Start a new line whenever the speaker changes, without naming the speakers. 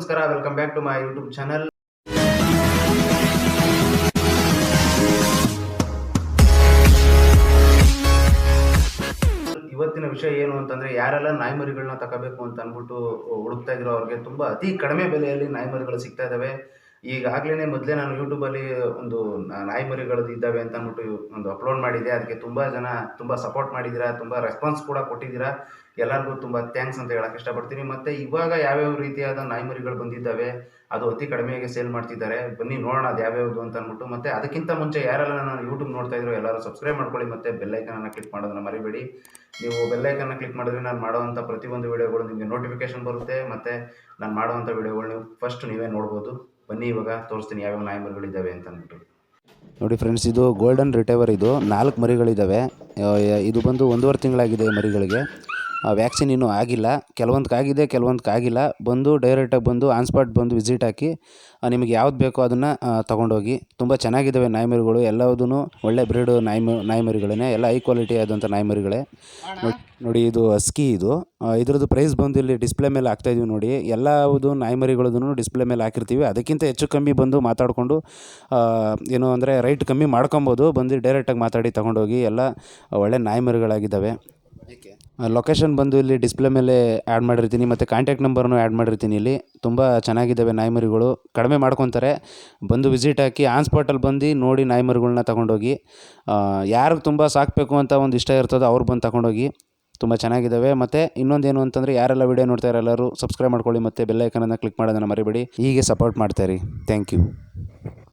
ನಮಸ್ಕಾರ welcome back to my YouTube channel ಇವತ್ತಿನ ವಿಷಯ ಏನು ಅಂತಂದ್ರೆ, ಯಾರೆಲ್ಲ ನಾಯಿಮರಿಗಳನ್ನ ತಗೋಬೇಕು ಅಂತ ಅಂದ್ಬಿಟ್ಟು ಹುಡುಕ್ತಾ ಇದ್ರು ಅವ್ರಿಗೆ ತುಂಬಾ ಅತಿ ಕಡಿಮೆ ಬೆಲೆಯಲ್ಲಿ ನಾಯಿಮರಿಗಳು ಸಿಗ್ತಾ ಇದಾವೆ. ಈಗಾಗಲೇ ಮೊದಲೇ ನಾನು ಯೂಟ್ಯೂಬಲ್ಲಿ ಒಂದು ನಾಯಿ ಮರಿಗಳದ್ದು ಇದ್ದಾವೆ ಅಂತ ಅಂದ್ಬಿಟ್ಟು ಒಂದು ಅಪ್ಲೋಡ್ ಮಾಡಿದೆ ಅದಕ್ಕೆ ತುಂಬ ಜನ ತುಂಬ ಸಪೋರ್ಟ್ ಮಾಡಿದ್ದೀರಾ, ತುಂಬ ರೆಸ್ಪಾನ್ಸ್ ಕೂಡ ಕೊಟ್ಟಿದ್ದೀರಾ. ಎಲ್ಲರಿಗೂ ತುಂಬ ಥ್ಯಾಂಕ್ಸ್ ಅಂತ ಹೇಳಕ್ಕೆ ಇಷ್ಟಪಡ್ತೀನಿ. ಮತ್ತು ಇವಾಗ ಯಾವ್ಯಾವ ರೀತಿಯಾದ ನಾಯಿಮರಿಗಳು ಬಂದಿದ್ದಾವೆ, ಅದು ಅತಿ ಕಡಿಮೆಗೆ ಸೇಲ್ ಮಾಡ್ತಿದ್ದಾರೆ, ಬನ್ನಿ ನೋಡೋಣ ಅದು ಯಾವ್ಯಾವುದು ಅಂತ ಅಂದ್ಬಿಟ್ಟು. ಮತ್ತು ಅದಕ್ಕಿಂತ ಮುಂಚೆ ಯಾರೆಲ್ಲ ನಾನು ಯೂಟ್ಯೂಬ್ ನೋಡ್ತಾ ಇದ್ರು ಎಲ್ಲರೂ ಸಬ್ಸ್ಕ್ರೈಬ್ ಮಾಡ್ಕೊಳ್ಳಿ, ಮತ್ತು ಬೆಲ್ಲೈಕನನ್ನು ಕ್ಲಿಕ್ ಮಾಡೋದನ್ನ ಮರಿಬೇಡಿ. ನೀವು ಬೆಲ್ಲೈಕನ್ನ ಕ್ಲಿಕ್ ಮಾಡಿದ್ರೆ ನಾನು ಮಾಡೋವಂಥ ಪ್ರತಿಯೊಂದು ವಿಡಿಯೋಗಳು ನಿಮಗೆ ನೋಟಿಫಿಕೇಶನ್ ಬರುತ್ತೆ. ಮತ್ತು ನಾನು ಮಾಡುವಂಥ ವಿಡಿಯೋಗಳು ನೀವು ಫಸ್ಟ್ ನೀವೇ ನೋಡ್ಬೋದು. ಬನ್ನಿ, ಇವಾಗ ತೋರಿಸ್ತೀನಿ ಯಾವ್ಯಾವ ನಾಯಿಮರಿಗಳಿದ್ದಾವೆ ಅಂತ ಅಂದ್ಬಿಟ್ಟು.
ನೋಡಿ ಫ್ರೆಂಡ್ಸ್ ಇದು ಗೋಲ್ಡನ್ ರಿಟೈವರ್ ಇದು ನಾಲ್ಕು ಮರಿಗಳಿದ್ದಾವೆ. ಇದು ಬಂದು ಒಂದೂವರೆ ತಿಂಗಳಾಗಿದೆ ಮರಿಗಳಿಗೆ. ವ್ಯಾಕ್ಸಿನ್ ಇನ್ನೂ ಆಗಿಲ್ಲ. ಕೆಲವೊಂದಕ್ಕೆ ಆಗಿದೆ, ಕೆಲವೊಂದಕ್ಕೆ ಆಗಿಲ್ಲ. ಬಂದು ಡೈರೆಕ್ಟಾಗಿ ಬಂದು ಆನ್ ಸ್ಪಾಟ್ ಬಂದು ವಿಸಿಟ್ ಹಾಕಿ ನಿಮಗೆ ಯಾವ್ದು ಬೇಕೋ ಅದನ್ನು ತೊಗೊಂಡೋಗಿ. ತುಂಬ ಚೆನ್ನಾಗಿದ್ದಾವೆ ನಾಯಿಮರಿಗಳು ಎಲ್ಲದೂ ಒಳ್ಳೆ ಬ್ರೀಡ್ ನಾಯಿ ನಾಯಿಮರಿಗಳೇ ಎಲ್ಲ ಹೈ ಕ್ವಾಲಿಟಿ ಆದಂಥ ನಾಯಿಮರಿಗಳೇ ನೋಡಿ ಇದು ಅಸ್ಕಿ ಇದು. ಇದ್ರದ್ದು ಪ್ರೈಸ್ ಬಂದು ಇಲ್ಲಿ ಡಿಸ್ಪ್ಲೇ ಮೇಲೆ ಹಾಕ್ತಾ ಇದೀವಿ ನೋಡಿ. ಎಲ್ಲವುದು ನಾಯಿಮರಿಗಳದೂ ಡಿಸ್ಪ್ಲೇ ಮೇಲೆ ಹಾಕಿರ್ತೀವಿ. ಅದಕ್ಕಿಂತ ಹೆಚ್ಚು ಕಮ್ಮಿ ಬಂದು ಮಾತಾಡಿಕೊಂಡು ಏನು ಅಂದರೆ ರೈಟ್ ಕಮ್ಮಿ ಮಾಡ್ಕೊಬೋದು. ಬಂದು ಡೈರೆಕ್ಟಾಗಿ ಮಾತಾಡಿ ತೊಗೊಂಡೋಗಿ ಎಲ್ಲ ಒಳ್ಳೆ ನಾಯಿಮರಿಗಳಾಗಿದ್ದಾವೆ ಲೊಕೇಶನ್ ಬಂದು ಇಲ್ಲಿ ಡಿಸ್ಪ್ಲೇ ಮೇಲೆ ಆ್ಯಡ್ ಮಾಡಿರ್ತೀನಿ, ಮತ್ತು ಕಾಂಟ್ಯಾಕ್ಟ್ ನಂಬರ್ನು ಆ್ಯಡ್ ಮಾಡಿರ್ತೀನಿ ಇಲ್ಲಿ. ತುಂಬ ಚೆನ್ನಾಗಿದ್ದಾವೆ ನಾಯಿಮರಿಗಳು ಕಡಿಮೆ ಮಾಡ್ಕೊತಾರೆ. ಬಂದು ವಿಸಿಟ್ ಹಾಕಿ ಆನ್ ಸ್ಪಾಟಲ್ಲಿ ಬಂದು ನೋಡಿ ನಾಯಿಮರಿಗಳ್ನ ತಗೊಂಡೋಗಿ. ಯಾರಿಗೆ ತುಂಬ ಸಾಕಬೇಕು ಅಂತ ಒಂದು ಇಷ್ಟ ಇರ್ತದೋ ಅವ್ರು ಬಂದು ತಗೊಂಡೋಗಿ. ತುಂಬ ಚೆನ್ನಾಗಿದ್ದಾವೆ. ಮತ್ತು ಇನ್ನೊಂದೇನು ಅಂತಂದರೆ ಯಾರೆಲ್ಲ ವಿಡಿಯೋ ನೋಡ್ತಾರೆ ಎಲ್ಲರೂ ಸಬ್ಸ್ಕ್ರೈಬ್ ಮಾಡ್ಕೊಳ್ಳಿ, ಮತ್ತು ಬೆಲ್ಲೈಕನನ್ನು ಕ್ಲಿಕ್ ಮಾಡೋದನ್ನು ಮರಿಬೇಡಿ. ಹೀಗೆ ಸಪೋರ್ಟ್ ಮಾಡ್ತಾಯಿರಿ ಥ್ಯಾಂಕ್ ಯು